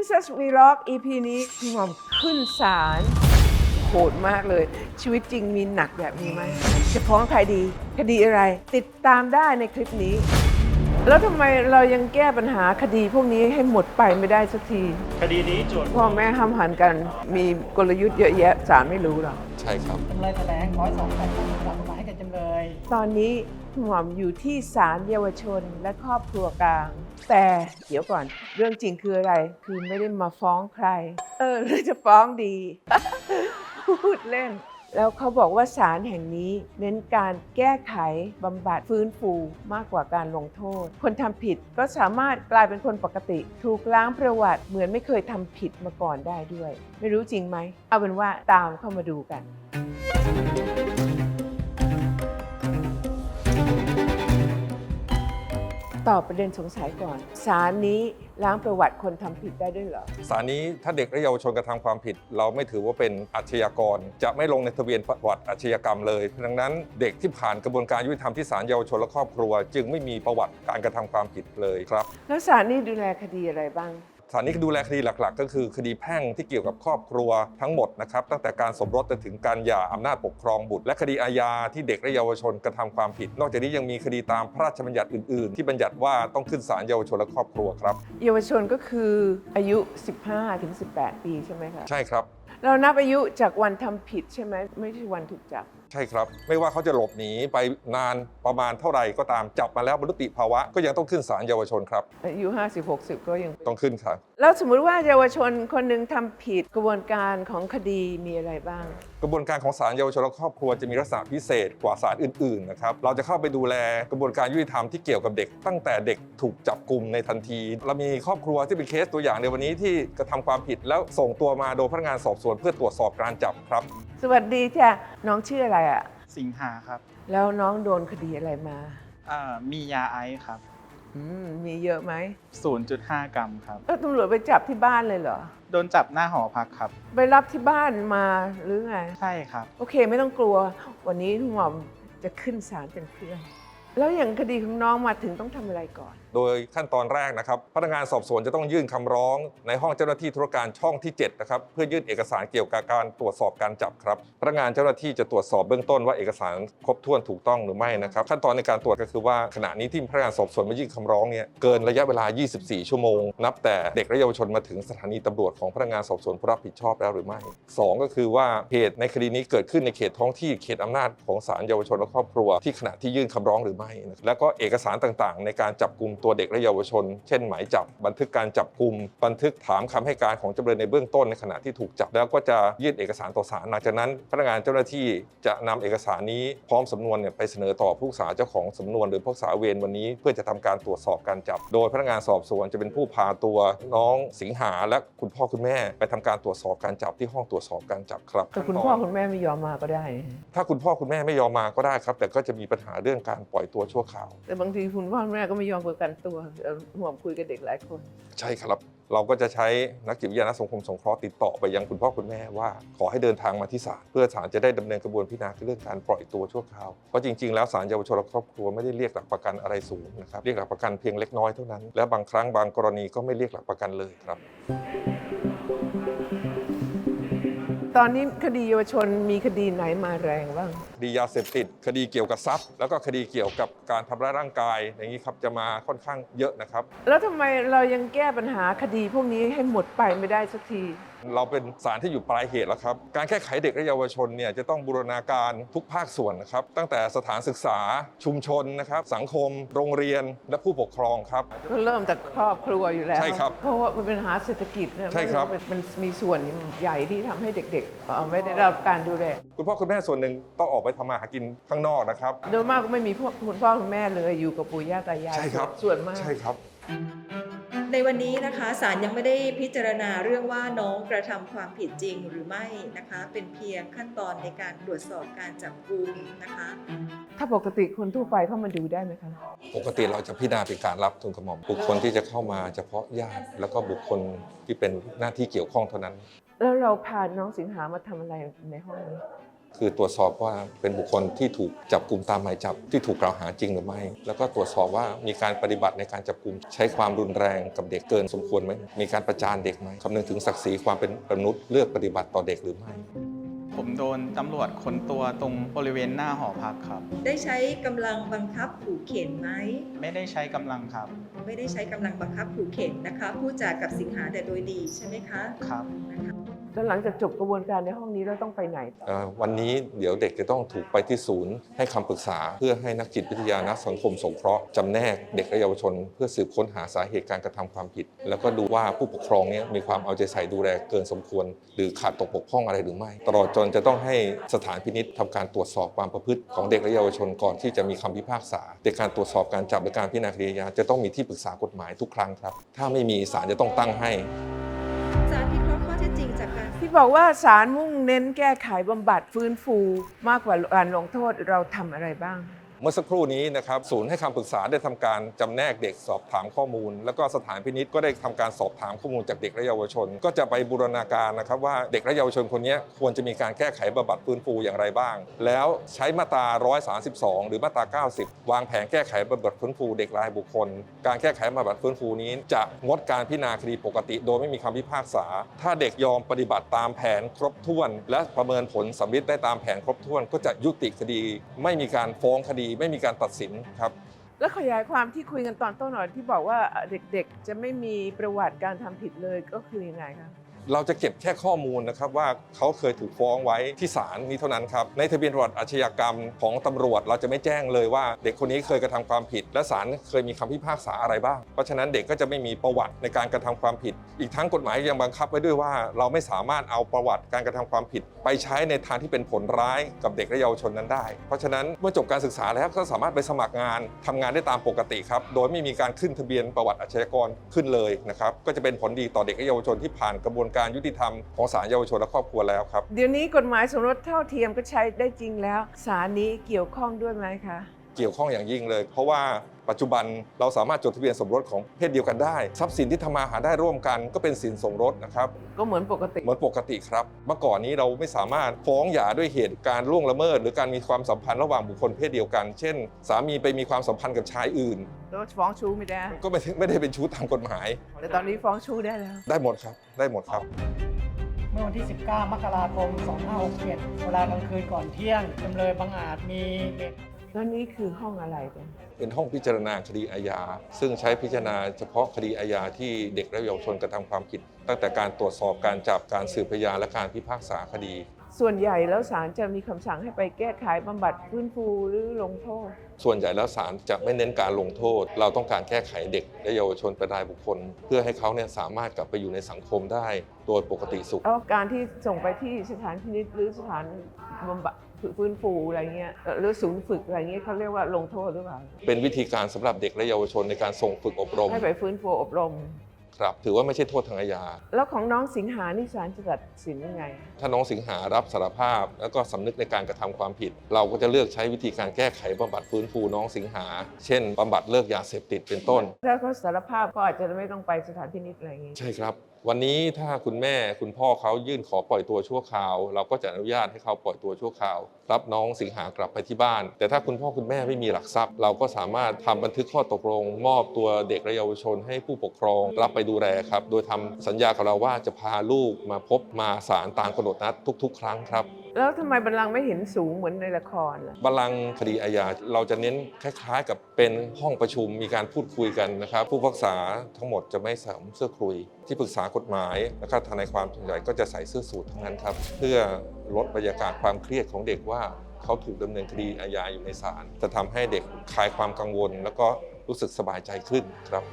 Princess Vlog EP นี้พี่หมอมขึ้นศาลโหดมากเลย ชีวิตจริงมีหนักแบบนี้ไหมจะฟ้องใครดี คดีอะไร ติดตามได้ในคลิปนี้ แล้วทำไมเรายังแก้ปัญหาคดีพวกนี้ให้หมดไปไม่ได้สักที คดีนี้โจทย์พ่อแม่ห้ามหันกัน มีกลยุทธ์เยอะแยะศาลไม่รู้หรอก ใช่ครับ จำเลยแถลงขอให้สองฝ่ายตามกฎหมายให้แก่จำ เลยตอนนี้หมอมอยู่ที่ศาลเยาวชนและครอบครัวกลาง แต่เดี๋ยวก่อนเรื่องจริงคืออะไร คือไม่ได้มาฟ้องใคร เออหรือจะฟ้องดี พูดเล่น แล้วเขาบอกว่าศาลแห่งนี้ เน้นการแก้ไขบำบัดฟื้นฟูมากกว่าการลงโทษ คนทำผิดก็สามารถกลายเป็นคนปกติ ถูกล้างประวัติเหมือนไม่เคยทำผิดมาก่อนได้ด้วย ไม่รู้จริงไหม เอาเป็นว่าตามเข้ามาดูกัน ตอบประเด็นสงสัยก่อนศาลนี้ล้างประวัติคนทำผิดได้ด้วยเหรอ สารนี้ถ้าเด็กและเยาวชนกระทำความผิด เราไม่ถือว่าเป็นอาชญากร จะไม่ลงในทะเบียนประวัติอาชญากรรมเลย ดังนั้นเด็กที่ผ่านกระบวนการยุติธรรมที่ศาลเยาวชนและครอบครัว จึงไม่มีประวัติการกระทำความผิดเลยครับ แล้วศาลนี้ดูแลคดีอะไรบ้าง ศาลนี้ดูแลคดีหลักๆ ก็คือคดีแพ่งที่เกี่ยวกับครอบครัวทั้งหมดนะครับตั้งแต่การสมรสจนถึงการหย่าอำนาจปกครองบุตร และคดีอาญาที่เด็กและเยาวชนกระทำความผิด นอกจากนี้ยังมีคดีตามพระราชบัญญัติอื่นๆ ที่บัญญัติว่าต้องขึ้นศาลเยาวชนและครอบครัวครับ เยาวชนก็คืออายุ 15ถึง18 ปีใช่ไหมคะใช่ครับ เรานับอายุจากวันทำผิดใช่ไหมไม่ใช่วันถูกจับ ใช่ครับ ไม่ว่าเขาจะหลบหนีไปนานประมาณเท่าไหร่ก็ตามจับมาแล้วบรรลุติภาวะ ก็ยังต้องขึ้นศาลเยาวชนครับอายุ50 60 ก็ยัง ต้องขึ้นครับ แล้วสมมุติว่าเยาวชนคนหนึ่งทำผิดกระบวนการของคดีมีอะไรบ้าง กระบวนการของศาลเยาวชนและครอบครัวจะมีลักษณะพิเศษกว่าศาลอื่นๆนะครับเราจะเข้าไปดูแลกระบวนการยุติธรรมที่เกี่ยวกับเด็ก ตั้งแต่เด็กถูกจับกลุ่มในทันที เรามีครอบครัวที่เป็นเคสตัวอย่างในวันนี้ที่กระทำความผิดแล้วส่งตัวมาโดยพนักงานสอบสวนเพื่อตรวจสอบการจับครับ สวัสดีจ้ะน้องชื่ออะไรอะ่ะ สิงหาครับแล้วน้องโดนคดีอะไรมา อ่ามียาไอซ์ครับ อืมมีเยอะไหม0.5 กรัมครับเออตำรวจไปจับที่บ้านเลยเหรอ โดนจับหน้าหอพักครับ ไปรับที่บ้านมาหรือไง ใช่ครับ โอเคไม่ต้องกลัว วันนี้คุณหมอมจะขึ้นศาลเป็นเพื่อน แล้วอย่างคดีของน้องมาถึงต้องทำอะไรก่อนโดยขั้นตอนแรกนะครับ พนักงานสอบสวนจะต้องยื่นคำร้อง ในห้องเจ้าหน้าที่ธุรการช่องที่7นะครับเพื่อยื่นเอกสารเกี่ยวกับการตรวจสอบการจับครับพนักงานเจ้าหน้าที่จะตรวจสอบเบื้องต้นว่าเอกสารครบถ้วนถูกต้องหรือไม่นะครับขั้นตอนในการตรวจก็คือว่าขณะนี้ที่พนักงานสอบสวนมายื่นคำร้องเนี่ยเกินระยะเวลา 24 ชั่วโมง นับแต่เด็กและเยาวชนมาถึงสถานีตำรวจของพนักงานสอบสวนผู้รับผิดชอบแล้วหรือไม่สองก็คือว่าเหตุในคดีนี้เกิดขึ้นในเขตท้องที่เขตอำนาจของศาลเยาวชนและครอบครัวที่ขณะที่ยื่นคำร้องหรือไม่นะครับแล้วก็เอกสารต่างๆ ในการจับกลุ่มตัวเด็กและเยาวชน เช่นหมายจับ บันทึกการจับกลุ่มบันทึกถามคำให้การของจำเลยในเบื้องต้นในขณะที่ถูกจับ แล้วก็จะยื่นเอกสารต่อศาลหลังจากนั้น พนักงานเจ้าหน้าที่จะนำเอกสารนี้พร้อมสำนวนเนี่ยไปเสนอต่อผู้ษาเจ้าของสำนวนหรือผู้ษาเวรวันนี้ เพื่อจะทำการตรวจสอบการจับ โดยพนักงานสอบสวนจะเป็นผู้พาตัวน้องสิงหาและคุณพ่อคุณแม่ ไปทำการตรวจสอบการจับที่ห้องตรวจสอบการจับครับแต่คุณพ่อคุณแม่ไม่ยอมมาก็ได้ ถ้าคุณพ่อคุณแม่ไม่ยอมมาก็ได้ครับ แต่ก็จะมีปัญหาเรื่องการปล่อยตัวชั่วคราวแต่บางทีคุณพ่อคุณแม่ก็ไม่ยอมประกันตัวเอ่อหมอมคุยกับเด็กหลายคน ใช่ครับ เราก็จะใช้นักจิตวิทยานักสังคมสงเคราะห์ติดต่อไปยังคุณพ่อคุณแม่ว่า ขอให้เดินทางมาที่ศาลเพื่อศาลจะได้ดำเนินกระบวนพิจารณาเรื่องการปล่อยตัวชั่วคราวเพราะจริงๆแล้วศาลเยาวชนและครอบครัวไม่ได้เรียกหลักประกันอะไรสูงนะครับเรียกหลักประกันเพียงเล็กน้อยเท่านั้นและบางครั้งบางกรณีก็ไม่เรียกหลักประกันเลยครับ ตอนนี้คดีเยาวชนมีคดีไหนมาแรงบ้าง คดียาเสพติด คดีเกี่ยวกับทรัพย์ แล้วก็คดีเกี่ยวกับการทำร้ายร่างกาย อย่างนี้ครับจะมาค่อนข้างเยอะนะครับ แล้วทำไมเรายังแก้ปัญหาคดีพวกนี้ให้หมดไปไม่ได้สักที เราเป็นศาลที่อยู่ปลายเหตุแล้วครับ การแก้ไขเด็กและเยาวชนเนี่ยจะต้องบูรณาการทุกภาคส่วนนะครับ ตั้งแต่สถานศึกษาชุมชนนะครับ สังคม โรงเรียนและผู้ปกครองครับ ก็เริ่มจากครอบครัวอยู่แล้ว ใช่ครับเพราะว่ามันเป็นปัญหาเศรษฐกิจเนี่ยใช่ครับ มันมันมีส่วนใหญ่ที่ทำให้เด็กๆเอ่อไม่ได้รับการดูแลคุณพ่อคุณแม่ส่วนหนึ่งต้องออกไปทำมาหากินข้างนอกนะครับ โดยมากก็ไม่มีพวกคุณพ่อคุณแม่เลยอยู่กับปู่ย่าตายายใช่ครับส่วนมาก ใช่ครับ ในวันนี้นะคะศาลยังไม่ได้พิจารณาเรื่องว่าน้องกระทำความผิดจริงหรือไม่นะคะ เป็นเพียงขั้นตอนในการตรวจสอบการจับกุมนะคะ ถ้าปกติคนทั่วไปเข้ามาดูได้ไหมคะปกติเราจะพิจารณาเป็นการรับทุนกระหม่อมบุคคลที่จะเข้ามาเฉพาะญาติ แล้วก็บุคคลที่เป็นหน้าที่เกี่ยวข้องเท่านั้น แล้วเราพาน้องสิงหามาทำอะไรในห้องนี้ คือตรวจสอบว่าเป็นบุคคลที่ถูกจับกลุ่มตามหมายจับที่ถูกกล่าวหาจริงหรือไม่ แล้วก็ตรวจสอบว่ามีการปฏิบัติในการจับกลุ่มใช้ความรุนแรงกับเด็กเกินสมควรไหมมีการประจานเด็กไหมคำนึงถึงศักดิ์ศรีความเป็นมนุษย์เลือกปฏิบัติต่อเด็กหรือไม่ผมโดนตำรวจค้นตัวตรงบริเวณหน้าหอพักครับ ได้ใช้กำลังบังคับขู่เข็นไหม ไม่ได้ใช้กำลังครับ ไม่ได้ใช้กำลังบังคับขู่เข็นนะคะพูดจากับสิงหาแต่โดยดีใช่ไหมคะ ครับ นะคะ แล้วหลังจากจบกระบวนการในห้องนี้เราต้องไปไหนเอ่อวันนี้เดี๋ยวเด็กจะต้องถูกไปที่ศูนย์ ให้คำปรึกษาเพื่อให้นักจิตวิทยานักสังคมสงเคราะห์จำแนกเด็กและเยาวชน เพื่อสืบค้นหาสาเหตุการกระทำความผิด แล้วก็ดูว่าผู้ปกครองเนี่ยมีความเอาใจใส่ดูแลเกินสมควร หรือขาดตกบกพร่องอะไรหรือไม่ ตลอดจนจะต้องให้สถานพินิษทำการตรวจสอบความประพฤติของเด็กและเยาวชนก่อนที่จะมีคำพิพากษาในการตรวจสอบการจับและการพิจารณาคดีอาญาจะต้องมีที่ปรึกษากฎหมายทุกครั้งครับถ้าไม่มีศาลจะต้องตั้งให้ ที่บอกว่าสารมุ่งเน้นแก้ไขบำบัดฟื้นฟูมากกว่าการลงโทษเราทำอะไรบ้าง เมื่อสักครู่นี้นะครับศูนย์ให้คำปรึกษาได้ทำการจำแนกเด็กสอบถามข้อมูล แล้วก็สถานพินิษก็ได้ทำการสอบถามข้อมูลจากเด็กและเยาวชน ก็จะไปบูรณาการนะครับว่าเด็กและเยาวชนคนนี้ควรจะมีการแก้ไขบำบัดฟื้นฟูอย่างไรบ้าง แล้วใช้มาตรา 132 หรือมาตรา 90 วางแผนแก้ไขบำบัดฟื้นฟูเด็กรายบุคคล การแก้ไขบำบัดฟื้นฟูนี้ จะงดการพิจารณาคดีปกติ โดยไม่มีคำพิพากษา ถ้าเด็กยอมปฏิบัติตามแผนครบถ้วน และประเมินผลสำลิดได้ตามแผนครบถ้วน ก็จะยุติคดี ไม่มีการฟ้องคดีไม่มีการตัดสินครับ แล้วขยายความที่คุยกันตอนต้นหน่อยที่บอกว่าเด็กๆ จะไม่มีประวัติการทำผิดเลยก็คือยังไงคะ เราจะเก็บแค่ข้อมูลนะครับว่าเขาเคยถูกฟ้องไว้ที่ศาลนี้เท่านั้นครับในทะเบียนประวัติอาชญากรรมของตำรวจ เราจะไม่แจ้งเลยว่า เด็กคนนี้เคยกระทำความผิด และศาลเคยมีคำพิพากษาอะไรบ้างเพราะฉะนั้นเด็กก็จะไม่มีประวัติในการกระทำความผิด อีกทั้งกฎหมายยังบังคับไว้ด้วยว่า เราไม่สามารถเอาประวัติการกระทำความผิด ไปใช้ในทางที่เป็นผลร้ายกับเด็กและเยาวชนนั้นได้ เพราะฉะนั้นเมื่อจบการศึกษาแล้วก็สามารถไปสมัครงานทำงานได้ตามปกติครับ โดยไม่มีการขึ้นทะเบียนประวัติอาชญากรขึ้นเลยนะครับก็จะเป็นผลดีต่อเด็กและเยาวชนที่ผ่านกระบวนการยุติธรรมของศาลเยาวชนและครอบครัวแล้วครับ เดี๋ยวนี้กฎหมายสมรสเท่าเทียมก็ใช้ได้จริงแล้วสารนี้เกี่ยวข้องด้วยไหมคะ เกี่ยวข้องอย่างยิ่งเลย เพราะว่าปัจจุบันเราสามารถจดทะเบียนสมรสของเพศเดียวกันได้ ทรัพย์สินที่ทำมาหาได้ร่วมกันก็เป็นสินสมรสนะครับก็เหมือนปกติ เหมือนปกติครับ เมื่อก่อนนี้เราไม่สามารถฟ้องหย่าด้วยเหตุการล่วงละเมิด หรือการมีความสัมพันธ์ระหว่างบุคคลเพศเดียวกัน เช่น สามีไปมีความสัมพันธ์กับชายอื่น แล้วฟ้องชู้ไม่ได้ ก็ไม่ไม่ได้เป็นชู้ตามกฎหมาย แต่ตอนนี้ฟ้องชู้ได้แล้ว ได้หมดครับ ได้หมดครับ เมื่อวันที่ 19 มกราคม 2567 เวลากลางคืนก่อนเที่ยงจำเลยบางอาจมีเด็ก แล้วนี่คือห้องอะไรกันเป็นห้องพิจารณาคดีอาญา ซึ่งใช้พิจารณาเฉพาะคดีอาญาที่เด็กและเยาวชนกระทำความผิด ตั้งแต่การตรวจสอบการจับการสืบพยานและการพิพากษาคดี ส่วนใหญ่แล้วศาลจะมีคำสั่งให้ไปแก้ไขบำบัดฟื้นฟูหรือลงโทษ ส่วนใหญ่แล้วศาลจะไม่เน้นการลงโทษ เราต้องการแก้ไขเด็กและเยาวชนเป็นรายบุคคล เพื่อให้เขาเนี่ยสามารถกลับไปอยู่ในสังคมได้โดยปกติสุข แล้วการที่ส่งไปที่สถานพินิจหรือสถานบำบัดฟื้นฟูอะไรเงี้ยเอ่อหรือศูนย์ฝึกอะไรเงี้ยเขาเรียกว่าลงโทษหรือเปล่าเป็นวิธีการสำหรับเด็กและเยาวชนในการส่งฝึกอบรม ให้ไปฟื้นฟูอบรม ครับถือว่าไม่ใช่โทษทางอาญา แล้วของน้องสิงหานี่ศาลจะตัดสินยังไง ถ้าน้องสิงหารับสารภาพ แล้วก็สำนึกในการกระทำความผิด เราก็จะเลือกใช้วิธีการแก้ไขบำบัดฟื้นฟูน้องสิงหา เช่นบำบัดเลิกยาเสพติดเป็นต้น ถ้าเขาสารภาพก็อาจจะไม่ต้องไปสถานพินิจอะไรอย่างงี้ ใช่ครับ วันนี้ถ้าคุณแม่คุณพ่อเขายื่นขอปล่อยตัวชั่วคราว เราก็จะอนุญาตให้เขาปล่อยตัวชั่วคราว รับน้องสิงหากลับไปที่บ้าน แต่ถ้าคุณพ่อคุณแม่ไม่มีหลักทรัพย์ เราก็สามารถทำบันทึกข้อตกลง มอบตัวเด็กและเยาวชนให้ผู้ปกครองรับไปดูแลครับ โดยทำสัญญากับเราว่าจะพาลูกมาพบมาศาลตามกำหนดนัดทุก ๆ ครั้งครับแล้วทำไมบัลลังก์ไม่เห็นสูงเหมือนในละครล่ะบัลลังก์คดีอาญาเราจะเน้นคล้ายๆ กับเป็นห้องประชุมมีการพูดคุยกันนะครับ ผู้พิพักษาทั้งหมดจะไม่ใส่เสื้อคลุย ที่ปรึกษากฎหมายนะครับทนายความส่วนใหญ่ก็จะใส่เสื้อสูททั้งนั้นครับ เพื่อ ลดบรรยากาศความเครียดของเด็กว่าเขาถูกดำเนินคดีอาญาอยู่ในศาลจะทำให้เด็กคลายความกังวล แล้วก็รู้สึกสบายใจขึ้นครับ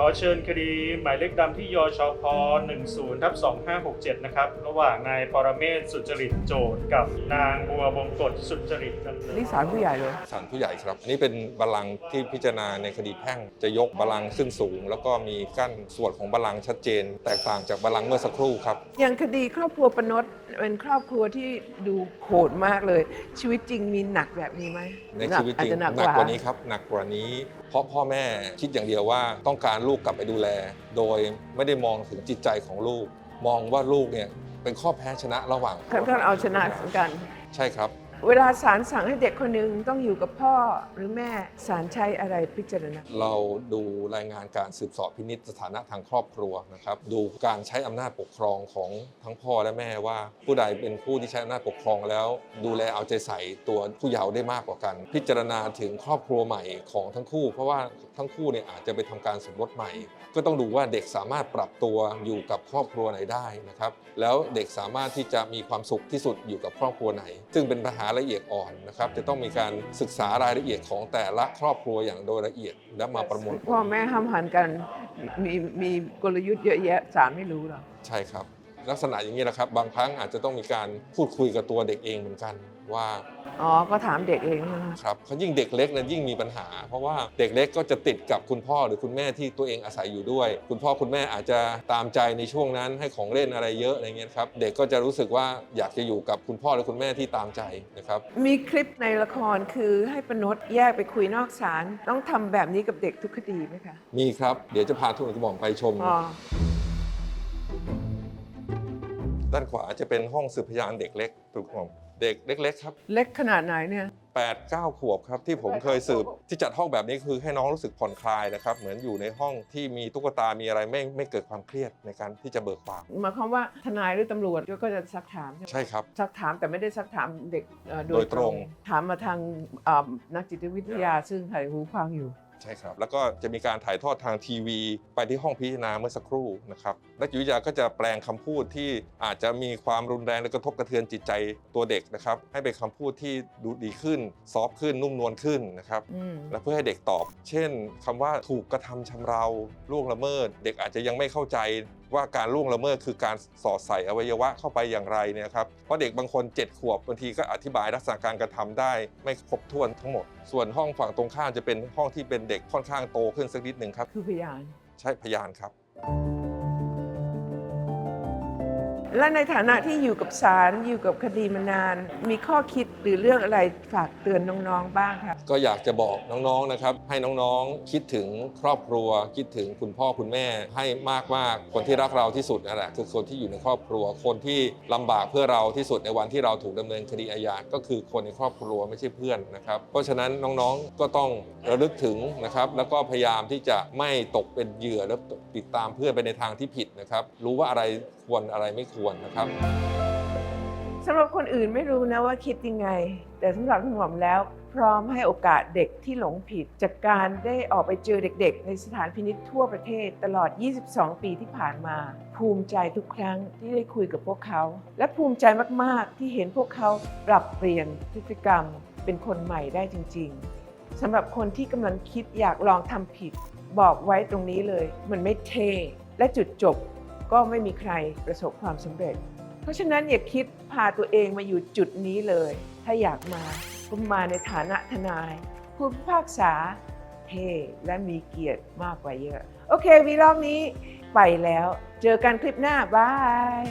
ขอเชิญคดีหมายเลขดำที่ยชพ10ทับ2567 นะครับ ระหว่างนายปรเมศสุจริตโจทย์กับนางบัวบงกฎสุจริตจำเลยนี่ศาลผู้ใหญ่เลยศาลผู้ใหญ่ครับอันนี้เป็นบัลลังก์ที่พิจารณาในคดีแพ่ง จะยกบัลลังก์ขึ้นสูง แล้วก็มีกั้นส่วนของบัลลังก์ชัดเจน แตกต่างจากบัลลังก์เมื่อสักครู่ครับ อย่างคดีครอบครัวปนดเป็นครอบครัวที่ดูโหดมากเลย ชีวิตจริงมีหนักแบบนี้ไหมในชีวิตจริงอาจจะหหนันักกกกว่าว่านี้ครับหนักกว่านี้ เพราะพ่อแม่คิดอย่างเดียวว่าต้องการลูกกลับไปดูแล โดยไม่ได้มองถึงจิตใจของลูก มองว่าลูกเนี่ยไปเป็นข้อแพ้ชนะระหว่างขั้นตอนเอาชนะกัน ใช่ครับ เวลาศาลสั่งให้เด็กคนหนึ่งต้องอยู่กับพ่อหรือแม่ศาลใช้อะไรพิจารณาเราดูรายงานการสืบสอบพินิจสถานะทางครอบครัวนะครับ ดูการใช้อำนาจปกครองของทั้งพ่อและแม่ว่า ผู้ใดเป็นผู้ที่ใช้อำนาจปกครองแล้ว ดูแลเอาใจใส่ตัวผู้เยาว์ได้มากกว่ากัน พิจารณาถึงครอบครัวใหม่ของทั้งคู่ เพราะว่าทั้งคู่เนี่ยอาจจะไปทำการสมรสใหม่ ก็ต้องดูว่าเด็กสามารถปรับตัวอยู่กับครอบครัวไหนได้นะครับแล้วเด็กสามารถที่จะมีความสุขที่สุดอยู่กับครอบครัวไหน ซึ่งเป็นปัญหาละเอียดอ่อนนะครับจะต้องมีการศึกษารายละเอียดของแต่ละครอบครัวอย่างโดยละเอียดและมาประมวลผพ่อลแม่ห้ามหันกันมีมีกลยุทธ์เยอะแยะศาลไม่รู้หรอกใช่ครับ ลักษณะอย่างนี้แหละครับ บางครั้งอาจจะต้องมีการพูดคุยกับตัวเด็กเองเหมือนกัน ว่าอ๋อ ก็ถามเด็กเองนะคะครับเขายิ่งเด็กเล็กเนี่ยยิ่งมีปัญหา เพราะว่าเด็กเล็กก็จะติดกับคุณพ่อหรือคุณแม่ที่ตัวเองอาศัยอยู่ด้วย คุณพ่อคุณแม่อาจจะตามใจในช่วงนั้นให้ของเล่นอะไรเยอะอะไรเงี้ยครับ เด็กก็จะรู้สึกว่าอยากจะอยู่กับคุณพ่อหรือคุณแม่ที่ตามใจนะครับ มีคลิปในละครคือให้ปนดแยกไปคุยนอกศาลต้องทำแบบนี้กับเด็กทุกคดีไหมคะ มีครับ เดี๋ยวจะพาทุนกระหม่อมไปชม อ๋อ ด้านขวาจะเป็นห้องสืบพยานเด็กเล็กทุนกระหม่อม เด็กเล็ก ๆ ครับเล็กขนาดไหนเนี่ย 8 9 ขวบครับที่ผมเคยสืบที่จัดห้องแบบนี้คือให้น้องรู้สึกผ่อนคลายนะครับ เหมือนอยู่ในห้องที่มีตุ๊กตามีอะไรไม่ไม่เกิดความเครียดในการที่จะเบิกความหมายความว่าทนายหรือตำรวจก็จะซักถามใช่ไหมใช่ครับ ซักถามแต่ไม่ได้ซักถามเด็กเอ่อโดยตรงถามมาทางเอ่อนักจิตวิทยาซึ่งถ่ายหูฟังอยู่ ใช่ครับ แล้วก็จะมีการถ่ายทอดทางทีวี ไปที่ห้องพิจารณาเมื่อสักครู่นะครับนักจิตวิทยาก็จะแปลงคำพูดที่อาจจะมีความรุนแรงและกระทบกระเทือนจิตใจตัวเด็กนะครับ ให้เป็นคำพูดที่ดูดีขึ้น ซอฟต์ขึ้นนุ่มนวลขึ้นนะครับอืมและเพื่อให้เด็กตอบ เช่นคำว่าถูกกระทำชำเราล่วงละเมิด เด็กอาจจะยังไม่เข้าใจว่าการล่วงละเมิดคือการสอดใส่อวัยวะเข้าไปอย่างไรเนี่ยครับเพราะเด็กบางคน 7 ขวบบางทีก็อธิบายลักษณะการกระทำได้ไม่ครบถ้วนทั้งหมด ส่วนห้องฝั่งตรงข้ามจะเป็นห้องที่เป็นเด็กค่อนข้างโตขึ้นสักนิดหนึ่งครับ คือพยาน ใช่พยานครับ และในฐานะที่อยู่กับศาลอยู่กับคดีมานาน มีข้อคิดหรือเรื่องอะไรฝากเตือนน้องๆบ้างครับก็อยากจะบอกน้องๆนะครับ ให้น้องๆคิดถึงครอบครัว คิดถึงคุณพ่อคุณแม่ ให้มากๆคนที่รักเราที่สุดนั่นแหละคือคนที่อยู่ในครอบครัว คนที่ลำบากเพื่อเราที่สุดในวันที่เราถูกดำเนินคดีอาญาก็คือคนในครอบครัวไม่ใช่เพื่อนนะครับเพราะฉะนั้นน้องๆก็ต้องระลึกถึงนะครับแล้วก็พยายามที่จะไม่ตกเป็นเหยื่อแล้วติดตามเพื่อนไปในทางที่ผิดนะครับรู้ว่าอะไรควรอะไรไม่ควรนะครับสำหรับคนอื่นไม่รู้นะว่าคิดยังไง แต่สำหรับคุณหมอมแล้วพร้อมให้โอกาสเด็กที่หลงผิด จากการได้ออกไปเจอเด็กๆ ในสถานพินิจทั่วประเทศตลอด 22 ปีที่ผ่านมา ภูมิใจทุกครั้งที่ได้คุยกับพวกเขา และภูมิใจมากๆ ที่เห็นพวกเขาปรับเปลี่ยนพฤติกรรม เป็นคนใหม่ได้จริง ๆสำหรับคนที่กำลังคิดอยากลองทำผิด บอกไว้ตรงนี้เลย มันไม่เท่และจุดจบ ก็ไม่มีใครประสบความสำเร็จ เพราะฉะนั้นอย่าคิดพาตัวเองมาอยู่จุดนี้เลย ถ้าอยากมาก็มาในฐานะทนายผู้พิพากษาเท่และมีเกียรติมากกว่าเยอะ โอเควีล็อกนี้ไปแล้ว เจอกันคลิปหน้าบาย